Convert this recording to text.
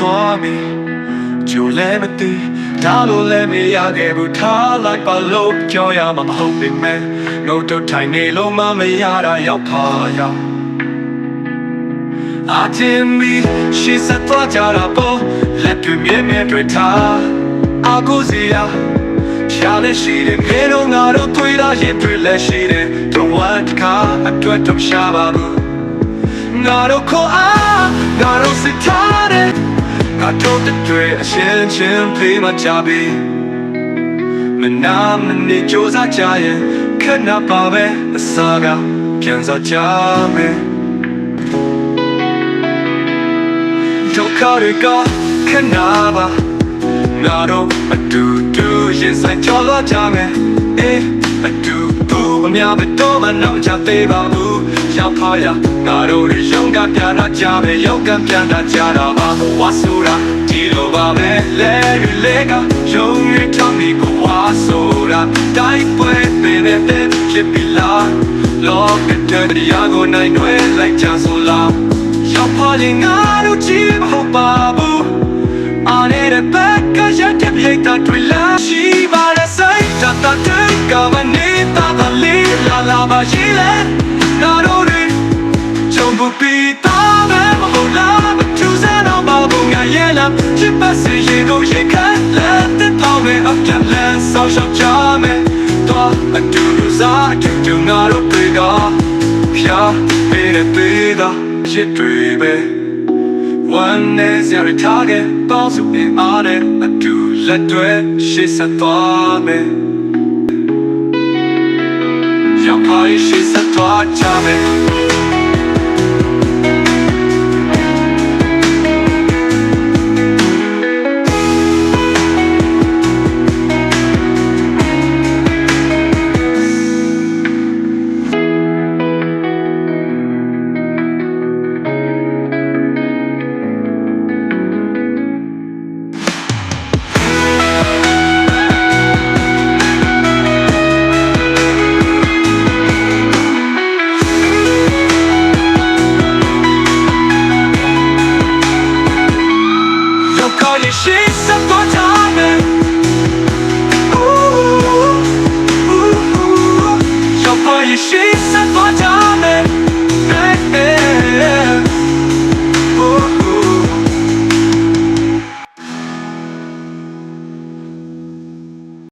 သွားပြီကြိုလည်းမသိဒါလိုလည်းမရခဲ့ဘူးထားလိုက်ပါလို့ပြောရမှာမဟုတ်ပေမဲ့ငုတ်တုတ်ထိုင်နေလို့မမရတာရောက်ပါရောက်အတင်မီရှိစတော့ကြတာပေါ့လက်တွေမြဲမြဲတွေ့ထားအကူစီယာရှားလက်ရှိတယ်မေတို့ငါတို့တွေ့လာရင်တွေ့လက်ရှိတယ်တော့ဝတ်ကားအတွက်တော့ရှားပါဘူးငါတို့ခေါ်အား ငါတို့စစ်ထားတယ်ငါတို့တဲ့တွေ့အရှင်းချင်းဖေးမချပြီမနာမနေကြိုးစားကြရင်ခဏပါပဲအစားကပြန်စားကြမယ်ဒုက္ခတွေကခဏပါငါတို့အတူတူရင်ဆိုင်ကြော်လွှားကြမယ်အေးအတူတူမများဘတော့မနောက်ကြသေးပါဘူး ရောက်ပါရငါတို့တွေရုံးကပြန်လာကြမယ်ရုံးကပြန်လာကြတာပါဝါဆိုရာဒီလိုပါပဲလဲရလေကရုံးရထောင်းဒီကိုဝါဆိုတာတိုက်ပွဲပင်တဲ့ဖြစ်ပြီလားလောကတရားကိုနိုင်ွယ်လိုက်ကြဆိုလားရောက်ပါရင်ငါတို့ကြည့်မဟုတ်ပါဘူး On it a back cause you tip hate that we love She but a say that that day Come and need that the lead La la ba she let Not only Jump up beat Down and my whole love But two set on my boom Yeah yeah love She pass it you go she can't let the power me up Can let so shop charm me твої шість потягне.